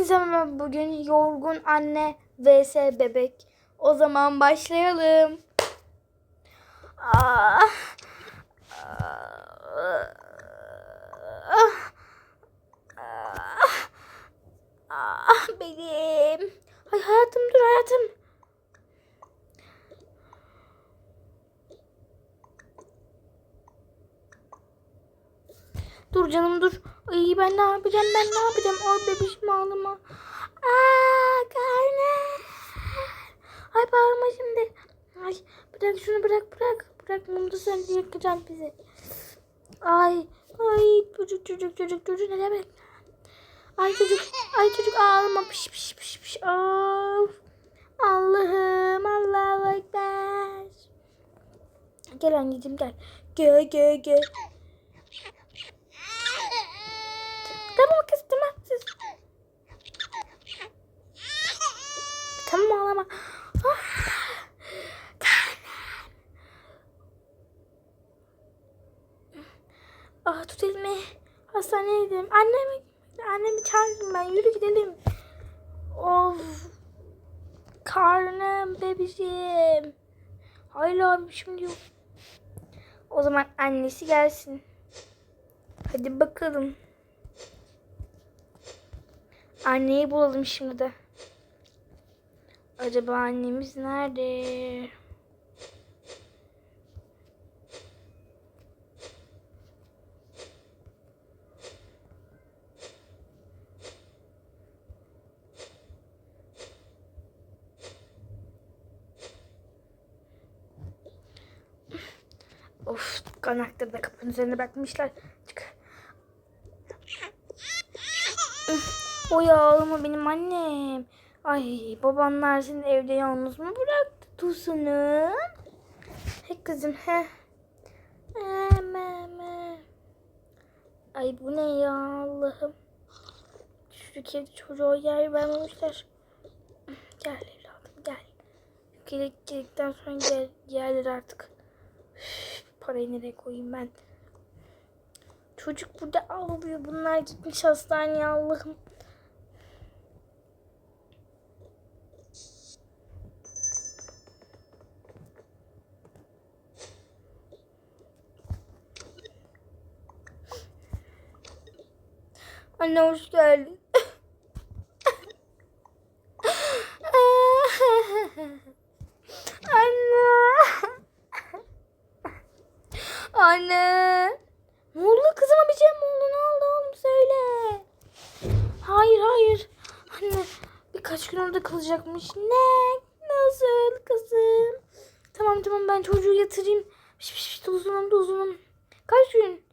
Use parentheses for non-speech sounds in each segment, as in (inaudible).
Hepinize merhaba bugün yorgun anne vs bebek. O zaman başlayalım. Ah. Ah. Ah. Ah, benim. Ay hayatım dur hayatım. Dur canım dur. Ay ben ne yapacağım ben ne yapacağım? Ay bebişim ağlama. Aa karnım. Ay bağırma şimdi. Ay bırak şunu bırak bırak. Bırak bunu da sen yakacağım bizi. Ay ay çocuk çocuk çocuk çocuk ne demek? Ay çocuk ay çocuk ağlama piş piş piş piş. Of. Allah'ım Allahu Ekber. Gel anneciğim gel. Gel gel gel. Kız tamam siz. Tamam ağlama. Ah. Ah tut elimi. Hastaneye gidelim. Annemi, annemi çağırdım ben. Yürü gidelim. Of. Karnım bebişim. Hala şimdi yok. O zaman annesi gelsin. Hadi bakalım. Anneyi bulalım şimdi de. Acaba annemiz nerede? Of, kanakları da kapının üzerine bırakmışlar. O ya ağlama benim annem. Ay babanlar seni evde yalnız mı bıraktı Tosun'um? He kızım he. Ay bu ne ya Allah'ım. Şu kedi çocuğa yer vermemişler. Gel evladım gel. Gelik gelikten sonra gel, yerler artık. Üf, parayı nereye koyayım ben? Çocuk burada ağlıyor. Bunlar gitmiş hastaneye Allah'ım. Anne hoş geldin. Anne. Anne. Ne oldu kızıma bir şey mi oldu? Ne oldu oğlum söyle. Hayır hayır. Anne birkaç gün orada kalacakmış. Ne? Nasıl kızım? Tamam tamam ben çocuğu yatırayım. Piş piş piş tozunum tozunum. Kaç gün?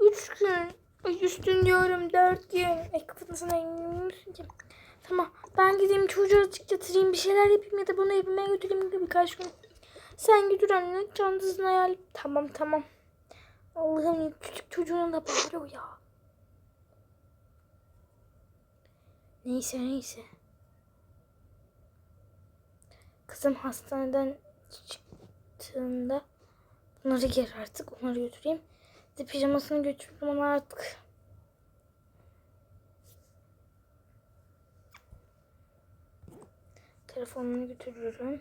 Üç gün. Gün diyorum dört gün. Ay kafasına inmişsin ki. Tamam ben gideyim çocuğu azıcık yatırayım bir şeyler yapayım ya da bunu evime götüreyim birkaç gün. Sen götür anne çantasını ayarla. Tamam tamam. Allah'ım küçük çocuğuna da bağırıyor ya. Neyse neyse. Kızım hastaneden çıktığında bunları giyer artık. Onları götüreyim. De pijamasını götürdüm ona artık. Telefonunu götürüyorum.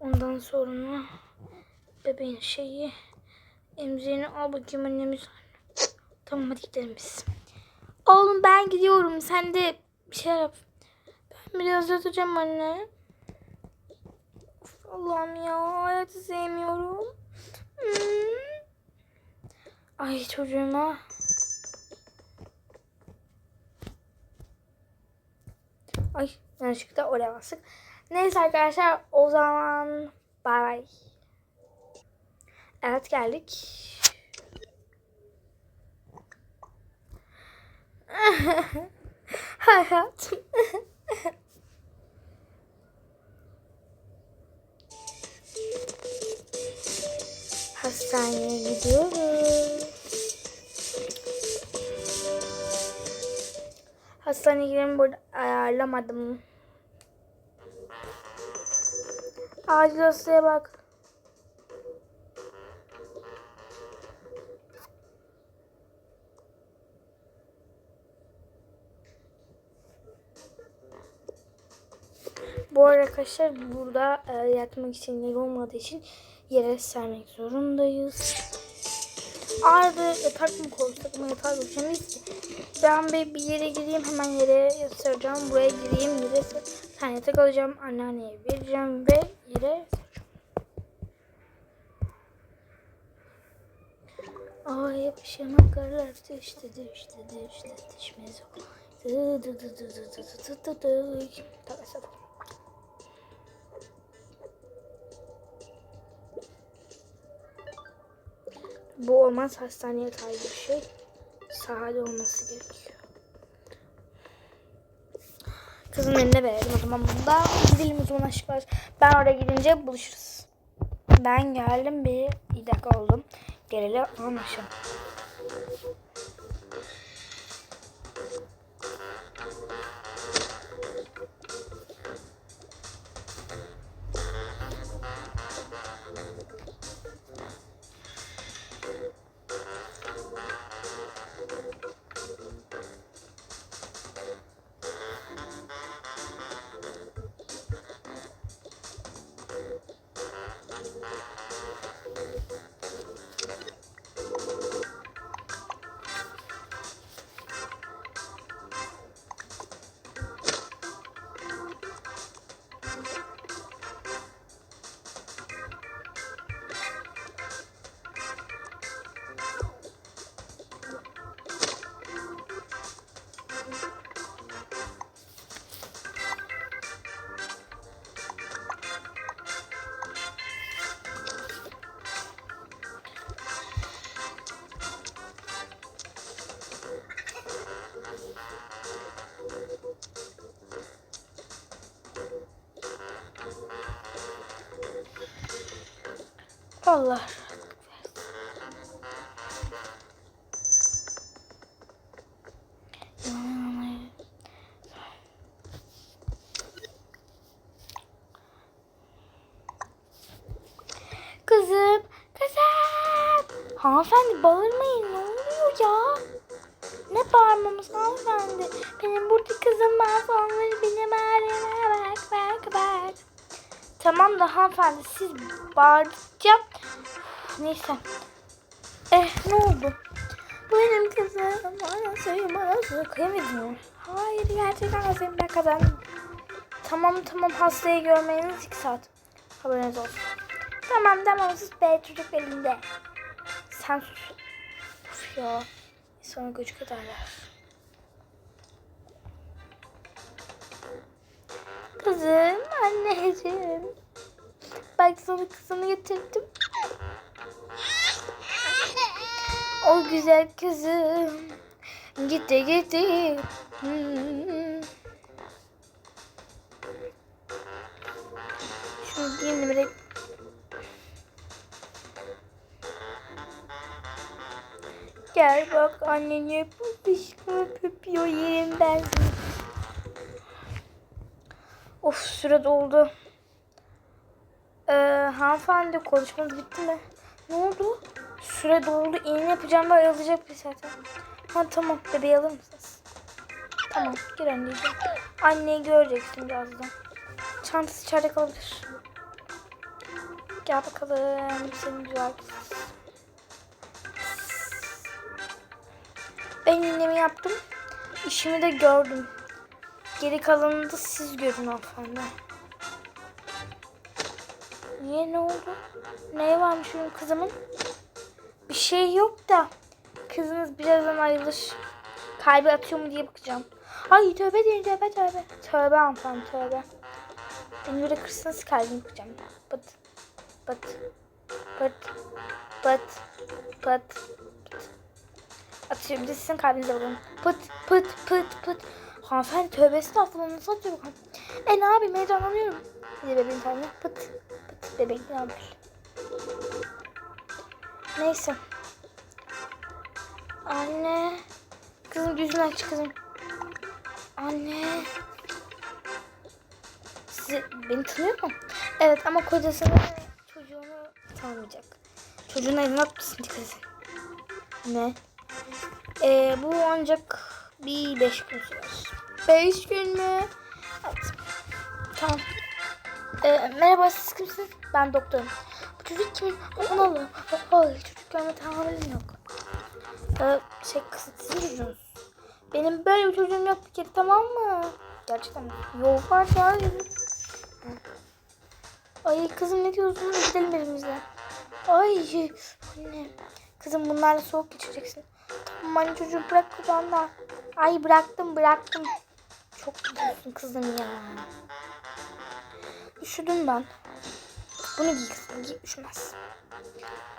Ondan sonra bebeğin şeyi emziğini al bakayım annemiz. Tamam hadi gidelim biz. Oğlum ben gidiyorum. Sen de bir şey yap. Ben biraz yatacağım anne. Of, Allah'ım ya hayatı sevmiyorum. Hmm. Ay çocuğuma. Ay yanlışlıkla oraya bastık. Neyse arkadaşlar o zaman bay bay. Evet geldik. (laughs) Hayatım. (laughs) Hastaneye gidiyoruz. Hastanelerimi burada ayarlamadım. Acil hastaya bak. Bu arkadaşlar burada e, yatmak için yer olmadığı için yere sermek zorundayız. Arada yatak mı koysak mı yatak koyacağım ki ben bir, bir yere gireyim hemen yere yatıracağım. Buraya gireyim yere tane yatak alacağım. Anneanneye vereceğim ve yere yatıracağım. Ay başıma karlar düştü düştü düştü düşmez o. Dı dı dı dı dı dı dı dı dı dı. Bu olmaz hastaneye gibi bir şey. Sade olması gerekiyor. Kızın eline verelim o zaman bunda. Gidelim o zaman aşklar. Ben oraya gidince buluşuruz. Ben geldim bir, bir dakika oldum. Geleli anlaşalım. Allah. Kızım, kızım. Hanımefendi bağırmayın Tamam da hanımefendi siz bağırdıkça neyse. Eh ne oldu? Benim kızım bana su kıyamıyor. Hayır gerçekten senin ben kazandım. Tamam tamam hastayı görmeniz iki saat. Haberiniz olsun. Tamam tamam sus be çocuk elinde. Sen sus. Uf ya. Sonra güç ederler. Kızım, anneciğim. Bak sana kızını getirdim. O güzel kızım. Gitti gitti. Hmm. Şunu de böyle Gel bak annen yapmış öpüyor yerimden seni. Of süre doldu. Ee, hanımefendi konuşmanız bitti mi? Ne oldu? Süre doldu. İğne yapacağım ve ayılacak bir zaten. Ha tamam bebeği alır mısınız? Tamam gir anneciğim. Anneyi göreceksin birazdan. Çantası içeride kalabilir. Gel bakalım senin güzel. Ben iğnemi yaptım. İşimi de gördüm. Geri kalanını da siz görün hanımefendi. Niye ne oldu? Ne varmış benim kızımın? Bir şey yok da. Kızınız birazdan ayrılır. Kalbi atıyor mu diye bakacağım. Ay tövbe deyin tövbe tövbe. Tövbe hanımefendi tövbe. Beni böyle kırsanız kalbimi kıracağım. Pıt pıt pıt pıt pıt pıt. Atıyorum bir de sizin kalbinize bakın. Pıt pıt pıt pıt. Hanımefendi tövbe estağfurullah nasıl atıyorum? E ne yapayım heyecanlanıyorum. Bir de bebeğin kalbine pıt bebek ne yapıyor? Neyse. Anne. Kızım yüzünü aç kızım. Anne. Sizi, beni tanıyor mu? Evet ama kocasını çocuğunu tanımayacak. Çocuğuna evine atmasın dikkat edin. Ne? Ee, bu ancak bir beş gün sürer. Beş gün mü? Evet. Tamam. Ee, merhaba kimsiniz? Ben doktorum. Bu çocuk kimin? Aman Allah'ım. Ay çocuk görme tahammülüm yok. Ee, şey kızı sizin. Benim böyle bir çocuğum yok bir tamam mı? Gerçekten? Yok var ya. Ay kızım ne diyorsun? Gidelim evimize. Ay anne. Kızım bunlarla soğuk geçireceksin. Tamam anne çocuğu bırak kucağında. Ay bıraktım bıraktım. Çok gidiyorsun kızım ya. Üşüdüm ben. Bunu giy kızım giy üşümez.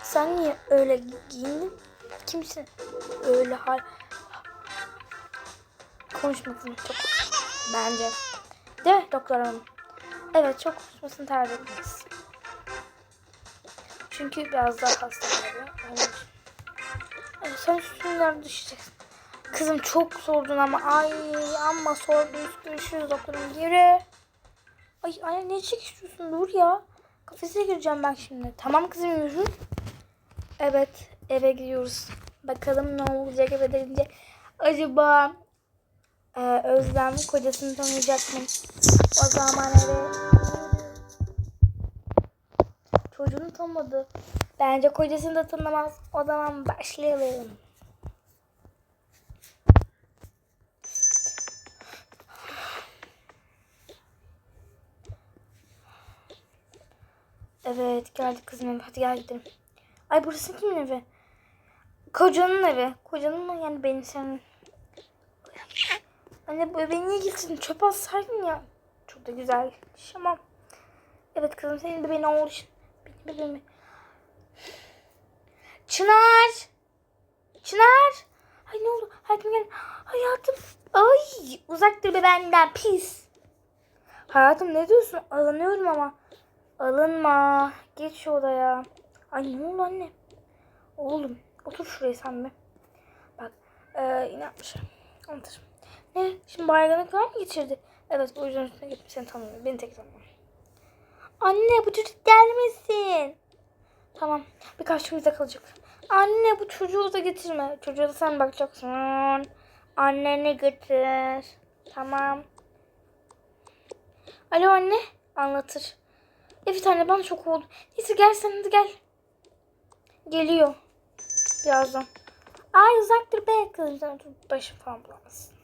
Sen niye öyle gi- giyindin? Kimsin? Öyle hal. Konuşma çok. Bence. Değil mi doktor hanım? Evet çok konuşmasını tercih etmeyiz. Çünkü biraz daha hasta için. Ay, sen üstünden düşeceksin. Kızım çok sordun ama ay amma sordun görüşürüz doktorum yürü. Ay anne ne çekişiyorsun dur ya. Kafese gireceğim ben şimdi. Tamam kızım yürü. Evet eve gidiyoruz. Bakalım ne olacak eve gelince. Acaba e, Özlem kocasını tanıyacak mı? O zaman eve Çocuğunu tanımadı. Bence kocasını da tanımaz. O zaman başlayalım. Evet geldik kızım evi. Hadi gel gidelim. Ay burası kimin evi? Kocanın evi. Kocanın mı yani benim senin? Anne bu eve niye gittin? Çöp atsaydın ya. Çok da güzel. Tamam. Evet kızım senin de beni oğul için. Benim bebeğimi. Çınar. Çınar. Ay ne oldu? Hayatım gel. Hayatım. Ay uzak be benden pis. Hayatım ne diyorsun? Alınıyorum ama. Alınma. Geç şu odaya. Ay ne oldu anne? Oğlum otur şuraya sen bir. Bak ne yapmış? Anlatırım. Ne? Şimdi baygınlık falan mı geçirdi? Evet o yüzden üstüne gitmiş seni tanımıyor. Beni tek tanımıyor. Anne bu çocuk gelmesin. Tamam birkaç gün bize kalacak. Anne bu çocuğu da getirme. Çocuğa da sen bakacaksın. Anneni getir. Tamam. Alo anne. Anlatır. Evet anne ben çok oldum. Neyse gel sen de gel. Geliyor. Birazdan. Ay uzak dur be. Sen dur başım falan bulamazsın.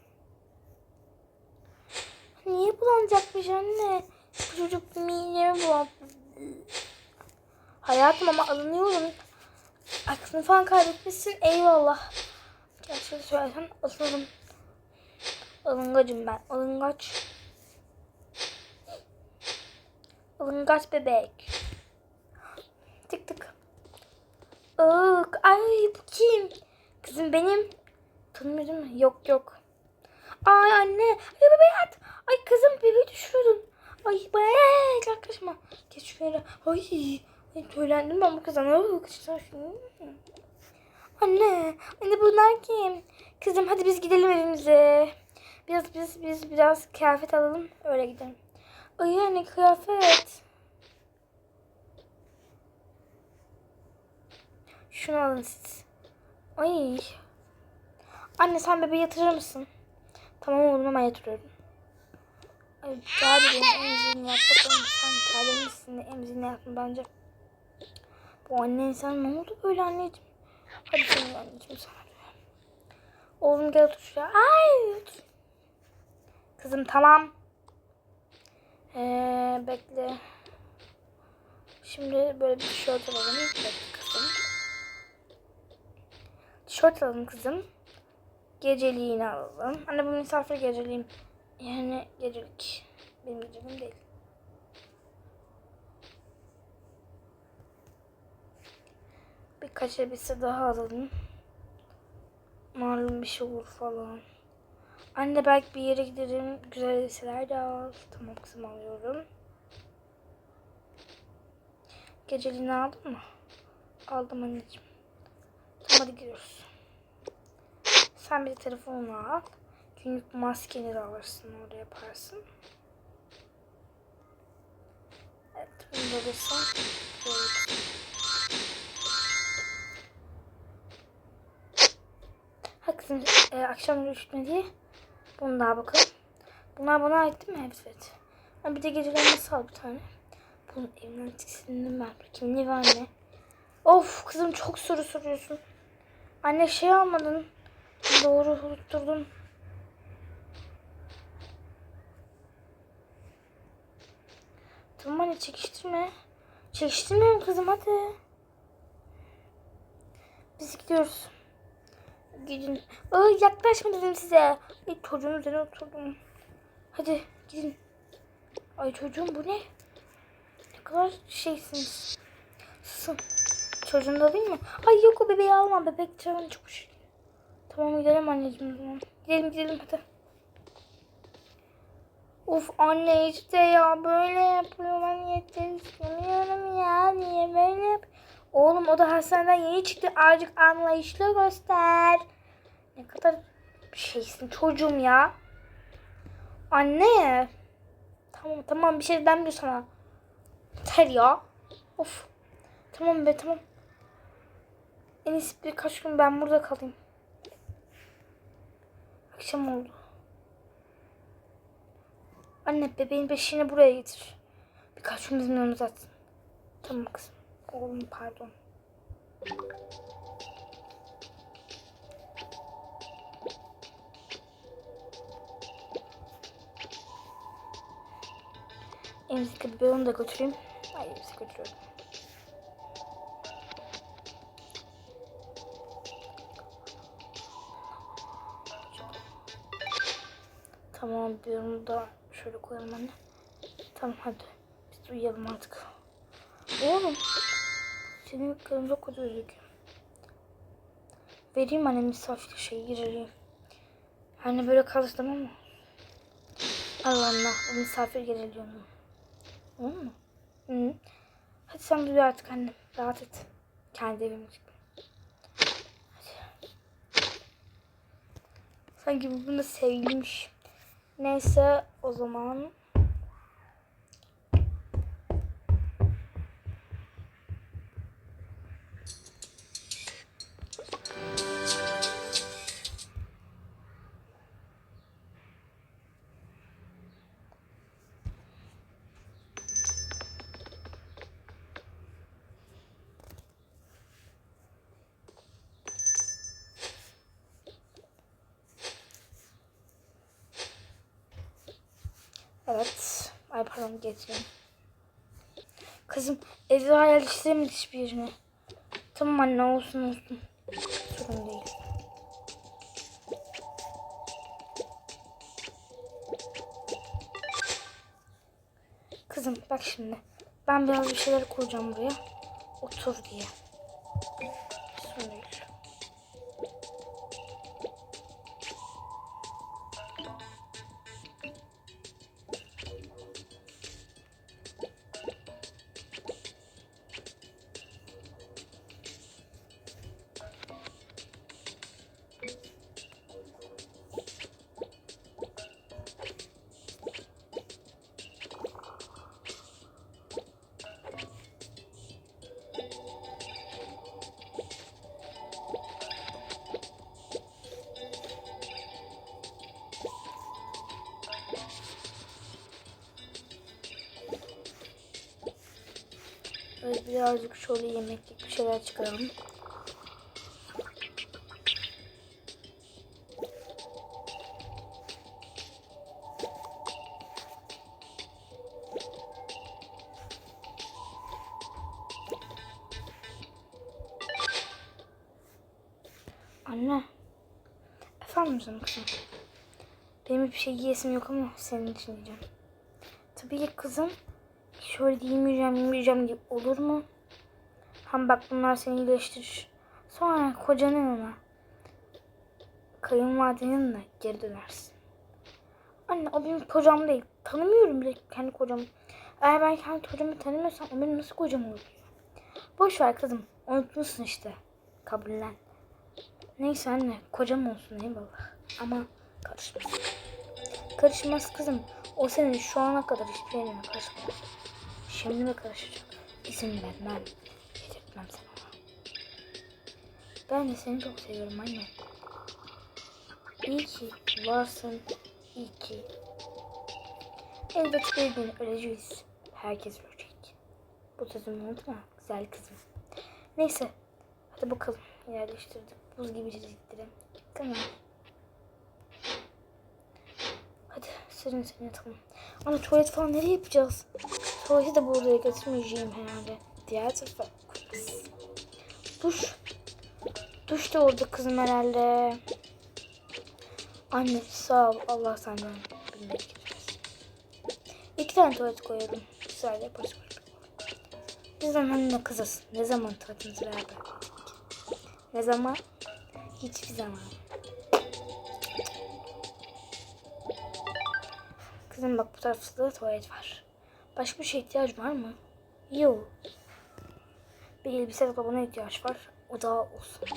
Niye bulanacakmış anne? Bu çocuk midemi bulan. Hayatım ama alınıyorum. Aklını falan kaybetmişsin. Eyvallah. Gerçekten söylesem alınırım. Alıngacım ben. Alıngaç. Alıngaç bebek. Tık tık. Iık. Ay bu kim? Kızım benim. Tanımıyor değil mi? Yok yok. Ay anne. Ay bebeği at. Ay kızım bebeği düşürdün. Ay bayağı yaklaşma. Geç şöyle. Ay. Ay tüylendim ben bu kızdan. Ay, şimdi. Anne. Anne bunlar kim? Kızım hadi biz gidelim evimize. Biraz biz biz biraz kıyafet alalım. Öyle gidelim. Ay anne kıyafet. Şunu alın siz. Ay. Anne sen bebeği yatırır mısın? Tamam oğlum hemen yatırıyorum. Ay gel benim emzini yap bakalım. Sen terlemişsin de emzini yapma bence. Bu annen sen ne oldu böyle anneciğim? Hadi senin anneciğim sana. Oğlum gel otur şuraya. Ay. Kızım tamam. Ee, bekle. Şimdi böyle bir tişört alalım. Bekle kızım. Tişört alalım kızım. Geceliğini alalım. Anne bu misafir geceliğim. Yani gecelik. Benim geceliğim değil. Birkaç elbise daha alalım. Malum bir şey olur falan. Anne belki bir yere giderim. Güzel elbiseler de al. Tamam kızım alıyorum. Geceliğini aldın mı? Aldım anneciğim. Tamam hadi gidiyoruz. Sen bir telefonunu al. Günlük maskeni de alırsın orada yaparsın. Evet bunu da alırsan. böyle. Ha kızım e, akşam diye. Bunu daha bakalım. Bunlar bana ait değil mi? Evet. evet. Ha, bir de gecelerine sal bir tane. Bunun evinden tiksindim ben. Bakayım ne var ne? Of kızım çok soru soruyorsun. Anne şey almadın. Doğru unutturdum. Tamam anne çekiştirme. Çekiştirmiyorum kızım hadi. Biz gidiyoruz. Gidin. Aa, yaklaşma dedim size. Bir çocuğun üzerine oturdum. Hadi gidin. Ay çocuğum bu ne? Ne kadar şeysiniz. Susun. Çocuğun da değil mi? Ay yok o bebeği alma. Bebek canı çok şey. Tamam gidelim anneciğim o. Gidelim gidelim hadi. Of anne işte ya böyle yapıyor. Ben yeter istemiyorum ya. Niye böyle yap? Oğlum o da hastaneden yeni çıktı. Azıcık anlayışlı göster. Ne kadar şeysin çocuğum ya. Anne. Tamam tamam bir şey denmiyor sana. Yeter ya. Of. Tamam be tamam. En iyisi birkaç gün ben burada kalayım. Akşam oldu. Anne bebeğin beşiğini buraya getir. Birkaç gün bizim atsın. Tamam kızım. Oğlum pardon. Emzik bebeği onu da götüreyim. Ay emzik götürüyorum. Tamam bir onu da şöyle koyalım anne. Tamam hadi. Biz uyuyalım artık. Oğlum. Senin çok kötü gözüküyor. Vereyim anne misafir şeyi gireyim. Hani böyle kalırdım ama. Allah Allah. O misafir geliyor? Olur mu? Hı. Hadi sen uyu artık anne. Rahat et. Kendi evime çık. Sanki bu bunda sevgiliymiş. Neyse o zaman. Evet. Ay pardon getireyim. Kızım evi yerleştiremedik hiçbir yerine. Tamam anne olsun olsun. Sorun değil. Kızım bak şimdi. Ben biraz bir şeyler koyacağım buraya. Otur diye. Böyle birazcık şöyle yemeklik bir şeyler çıkaralım. Anne. Efendim canım kızım. Benim bir şey yiyesim yok ama senin için yiyeceğim. Tabii ki kızım. Şöyle yemeyeceğim, yemeyeceğim diye olur mu? Hem bak bunlar seni iyileştirir. Sonra kocanın yanına, kayınvalidenin geri dönersin. Anne o benim kocam değil. Tanımıyorum bile kendi kocamı. Eğer ben kendi kocamı tanımıyorsam o benim nasıl kocam oluyor? Boş ver kızım. Unutmuşsun işte. Kabullen. Neyse anne kocam olsun eyvallah. Ama karışmaz. Karışmaz kızım. O senin şu ana kadar hiçbir yerine karışmaz. Mi karışacak? İzin vermem. Yedirtmem sana. Ben de seni çok seviyorum anne. İyi ki varsın. İyi ki. Elbet bir gün öleceğiz. Herkes ölecek. Bu sözümü unutma. Güzel kızım. Neyse. Hadi bakalım. Yerleştirdik. Buz gibi çizikleri. Tamam. Hadi serin serin yatalım. Ama tuvalet falan nereye yapacağız? Tuvaleti de buraya herhalde. Diğer tarafa koyarız. Duş. Duş da orada kızım herhalde. Anne sağ ol. Allah senden bilmek getirmesin. İki tane tuvalet koyalım. Güzel yaparız. Biz annemle kızız. Ne zaman tuvaletimizi beraber yaptık? Ne zaman? Hiçbir zaman. Kızım bak bu tarafta da tuvalet var. Başka bir şeye ihtiyaç var mı? Yok. Bir elbise ve babana ihtiyaç var. O da olsun.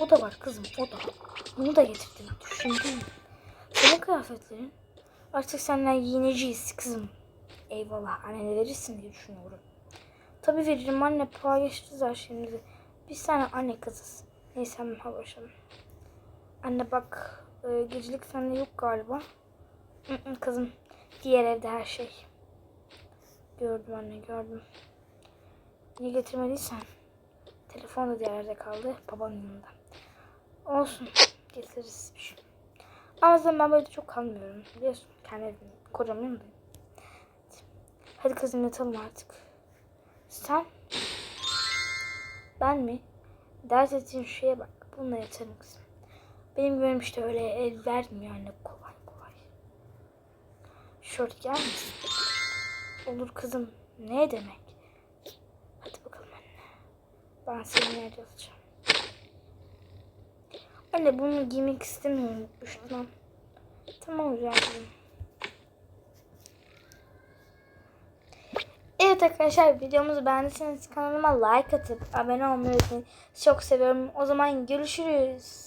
O da var kızım o da. Bunu da getirdim. Düşündüm. Senin kıyafetlerin. Artık senden giyineceğiz kızım. Eyvallah annene verirsin diye düşünüyorum. Tabii veririm anne paylaşırız her şeyimizi. Biz sana anne kızız. Neyse hemen haberleşelim. Anne bak e, gecelik sende yok galiba. Kızım diğer evde her şey. Gördüm anne gördüm. Niye getirmediysen? Telefon da diğer yerde kaldı. Babanın yanında. Olsun. Getiririz bir şey. Ama zaten ben böyle çok kalmıyorum. Biliyorsun kendi evim. Kocamın yanındayım. Hadi kızım yatalım artık. Sen? Ben mi? Dert ettiğin şeye bak. Bununla yatarım kızım. Benim gönlüm işte öyle el vermiyor anne kolay. Şort misin? Olur kızım. Ne demek? Hadi bakalım anne. Ben senin yerde yatacağım. Anne bunu giymek istemiyorum. Üşütmem. Tamam güzel. Evet arkadaşlar videomuzu beğendiyseniz kanalıma like atıp abone olmayı unutmayın. Çok seviyorum. O zaman görüşürüz.